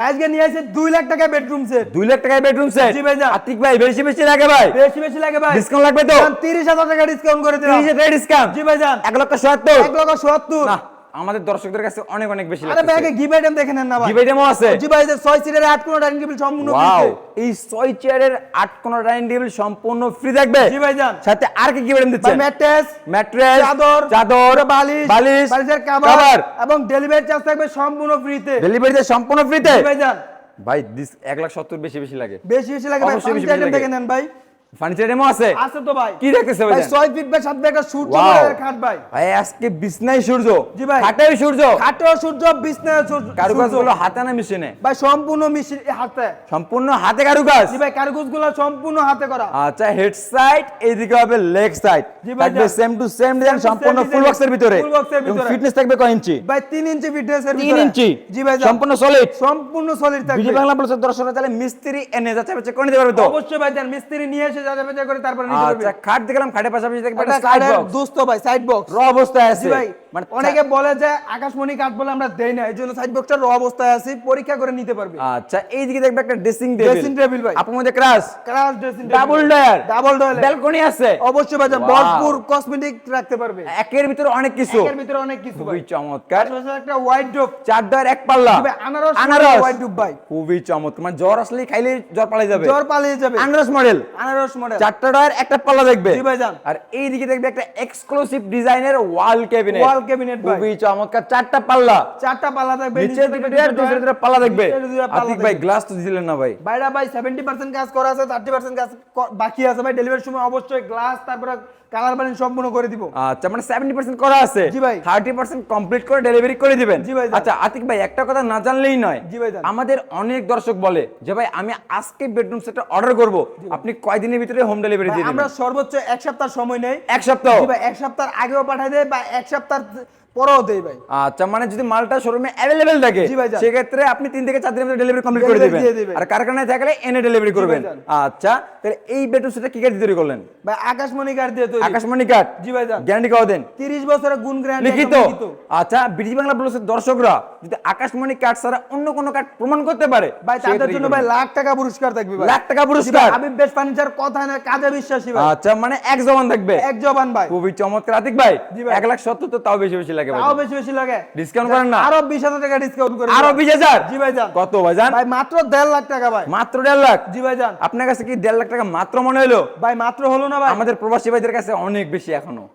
আজকে নিয়ে আসে দুই লাখ টাকা বেডরুম সেট দুই লাখ টাকায় বেডরুম সেট জি ভাই আতিক ভাই বেশি বেশি লাগে ভাই। বেশি বেশি লাগে ভাই। ডিসকাউন্ট লাগবে তো? তিরিশ হাজার টাকা ডিসকাউন্ট করে দিলাম। তিরিশ হাজার ডিসকাউন্ট জি ভাই এক লক্ষ সত্তর। এক লক্ষ সত্তর। না। আমাদের দর্শকদের কাছে অনেক অনেক বেশি আরে ব্যাগে গিভ আইটেম দেখে নেন না ভাই। জিবাই ডেমো আছে। জি ভাই যে ছয় সিটের আট কোনো ডাইনিং টেবিল সম্পূর্ণ ওয়াও এই ছয় চেয়ারের আট কোন ডাইনিং টেবিল সম্পূর্ণ ফ্রি থাকবে। জি ভাইজান সাথে আর কি কি বেড়ে ভাই দিচ্ছেন ম্যাট্রেস ম্যাট্রেস চাদর চাদর বালিশ বালিশ বালিশের কভার এবং ডেলিভারি চার্জ থাকবে সম্পূর্ণ ফ্রিতে ডেলিভারিতে সম্পূর্ণ ফ্রিতে জি ভাইজান ভাই দিস এক লাখ সত্তর বেশি বেশি লাগে। বেশি বেশি লাগে ভাই আইটেম। দেখে নেন ভাই। ফার্নিচার ডেমো আছে? আছে তো ভাই। কি দেখতেছে ভাই ভাইজান? ছয় ফিট বাই সাত ফিট একটা সূর্য খাট ভাই। ভাই আজকে বিছনাই সূর্য জি ভাই। খাটেও সূর্য। খাটেও সূর্য বিছনায় সূর্য কারুকাজগুলো হাতে না মেশিনে? ভাই সম্পূর্ণ মিশির হাতে। সম্পূর্ণ হাতে কারুকাজ? জি ভাই কারুকাজগুলো সম্পূর্ণ হাতে করা। আচ্ছা হেড সাইড এইদিকে হবে লেগ সাইড জি ভাই, থাকবে সেম টু সেম ডিজাইন সম্পূর্ণ ফুল বক্সের ভিতরে। এর এবং ভিতরে। ফিটনেস থাকবে কয় ইঞ্চি ভাই তিন ইঞ্চি ফিটনেসের তিন ভিতরে। ইঞ্চি জি ভাই সম্পূর্ণ সলিড সম্পূর্ণ সলিড থাকবে। বিজয় বাংলা প্লাসের দর্শকরা তাহলে মিস্ত্রি এনে যাচ্ছে বাচ্চা করে নিতে পারবে তো? অবশ্যই ভাই জান মিস্ত্রি নিয়ে এসে যা যাবে করে তারপরে নিতে পারবে। আচ্ছা খাট দেখলাম খাটের পাশাপাশি দেখবে এটা একটা সাইড বক্স দোস্ত ভাই সাইড বক্স র অবস্থায় আছে। ভাই মানে অনেকে বলে যে আকাশমণি কাঠ বলে আমরা দেই না এই জন্য সাইড বক্সটা র অবস্থায় আছে পরীক্ষা করে নিতে পারবে। আচ্ছা এইদিকে দেখবে একটা ড্রেসিং টেবিল Dressing table ভাই। আপনার মধ্যে crush crush dressing double drawer double drawer balcony আছে। অবশ্যই ভাই ভরপুর কসমেটিক রাখতে পারবে। একের ভিতরে অনেক কিছু। এর ভিতরে অনেক কিছু খুবই চমৎকার। একটা হোয়াইট ডোপ চার ডয়ার এক পাল্লা। আনারস আনারস। হোয়াইট ডোপ ভাই। খুবই চমৎকার। মানে জ্বর আসলে খাইলে জ্বর পালিয়ে যাবে। জ্বর পালিয়ে যাবে। আনারস মডেল। আনারস মডেল। চারটা ডয়ার একটা পাল্লা দেখবে। জি ভাইজান। আর এইদিকে দেখবে একটা এক্সক্লুসিভ ডিজাইনের ওয়াল ক্যাবিনেট Wall cabinet ভাই। খুবই চমৎকার। চারটা পাল্লা। চারটা পাল্লা থাকবে নিচে দুটো ডয়ার দুটো দুটো পাল্লা দেখবে আতিক ভাই গ্লাস তো দিলেন না ভাই। ভাই সেভেন্টি পার্সেন্ট কাজ করা আছে থার্টি পার্সেন্ট কাজ বাকি আছে ভাই। ডেলিভারির সময় অবশ্যই গ্লাস তারপরে কালার বানিং সম্পূর্ণ করে দিব। আচ্ছা মানে সেভেন্টি পার্সেন্ট করা আছে। জি ভাই। থার্টি পার্সেন্ট কমপ্লিট করে ডেলিভারি করে দিবেন। জি ভাই, আচ্ছা আতিক ভাই একটা কথা না জানলেই নয়। জি ভাই, আমাদের অনেক দর্শক বলে যে ভাই আমি আজকে বেডরুম সেটটা অর্ডার করব। আপনি কয়দিনের ভিতরে হোম ডেলিভারি দিয়ে আমরা সর্বোচ্চ এক সপ্তাহ সময় নেই। এক সপ্তাহ? জি ভাই এক সপ্তাহ আগেও পাঠাই দেয় বা এক সপ্তাহ পরেও দেই ভাই। আচ্ছা মানে যদি মালটা শোরুমে অ্যাভেলেবেল থাকে। সেক্ষেত্রে আপনি তিন থেকে চার দিনের মধ্যে ডেলিভারি কমপ্লিট করে দিবেন। আর কারখানায় থাকলে এনে ডেলিভারি করবেন। আচ্ছা তাহলে এই বেডরুম সেটটা কি তৈরি করলেন? ভাই আকাশমণি দিয়ে তৈরি। আকাশমণি কাঠ জি ভাই গ্যারান্টি কত দেন? 30 বছরের গুণ গ্যারান্টি লিখিত। আচ্ছা বাংলা ব্লগের দর্শকরা যদি আকাশমণি ছাড়া অন্য কোনো প্রমাণ করতে পারে ভাই তাদের জন্য ভাই লাখ টাকা পুরস্কার থাকবে ভাই। লাখ টাকা পুরস্কার। হাবিব বেস্ট ফার্নিচার কথা না কাজে বিশ্বাসী ভাই। আচ্ছা মানে এক জবান থাকবে। এক জবান ভাই। খুবই চমৎকার। আতিক ভাই জি ভাই। এক লাখ সত্তর তো তাও বেশি বেশি লাগে ভাই। তাও বেশি বেশি লাগে। ডিসকাউন্ট করেন না। আরও বিশ হাজার টাকা ডিসকাউন্ট করে আরও দিলাম। বিশ হাজার? জি ভাই কত ভাই জান ভাই মাত্র দেড় লাখ টাকা ভাই। মাত্র দেড় লাখ? জি ভাই জান আপনার কাছে কি দেড় লাখ টাকা মাত্র মনে হলো ভাই মাত্র হলো না ভাই। আমাদের প্রবাসী ভাইদের কাছে অনেক বেশি এখনও।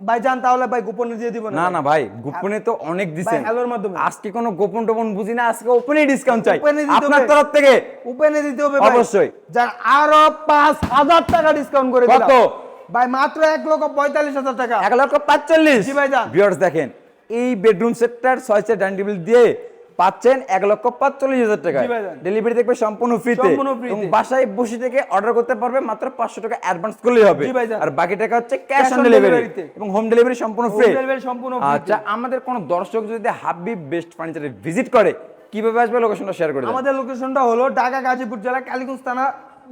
ভাই জান তাহলে ভাই গোপনে দিয়ে দিব না না ভাই। গোপনে তো অনেক দিছেন। হ্যালোর মাধ্যমে। আজকে কোনো গোপন টোপন বুঝি না আজকে ওপেনই ডিসকাউন্ট চাই। আপনার তরফ থেকে। উপেনে দিতে হবে ভাই। অবশ্যই। যার আরও পাঁচ হাজার টাকা ডিসকাউন্ট করে দিলাম। কত? ভাই মাত্র এক লক্ষ পঁয়তাল্লিশ হাজার টাকা। এক লক্ষ পাঁচচল্লিশ। জি ভাই যান। ভিউয়ার্স দেখেন এই বেডরুম সেটটার ছয় সেট ডাইনিং টেবিল দিয়ে পাচ্ছেন এক লক্ষ পাঁচচল্লিশ হাজার টাকা। ডেলিভারি দেখবে সম্পূর্ণ ফ্রিতে। এবং বাসায় বসে থেকে অর্ডার করতে পারবে মাত্র পাঁচশো টাকা অ্যাডভান্স করলেই হবে। আর বাকি টাকা হচ্ছে ক্যাশ অন ডেলিভারি এবং হোম ডেলিভারি সম্পূর্ণ ফ্রি আচ্ছা আমাদের কোন দর্শক যদি হাবিব বেস্ট ফার্নিচারে ভিজিট করে কীভাবে আসবে? লোকেশনটা শেয়ার করে আমাদের লোকেশনটা হলো ঢাকা গাজীপুর জেলা কালীগঞ্জ থানা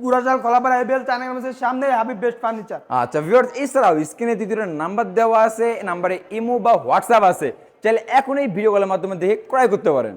গুড়াজাল খোলাপাড়া এবিএল চানাগামের সামনে হাবিব বেস্ট ফার্নিচার আচ্ছা ভিউয়ার্স এছাড়াও স্ক্রিনে দ্বিতীয় নাম্বার দেওয়া আছে। নাম্বারে ইমো বা হোয়াটসঅ্যাপ আছে। চাইলে এখন এই ভিডিও কলের মাধ্যমে দেখে ক্রয় করতে পারেন।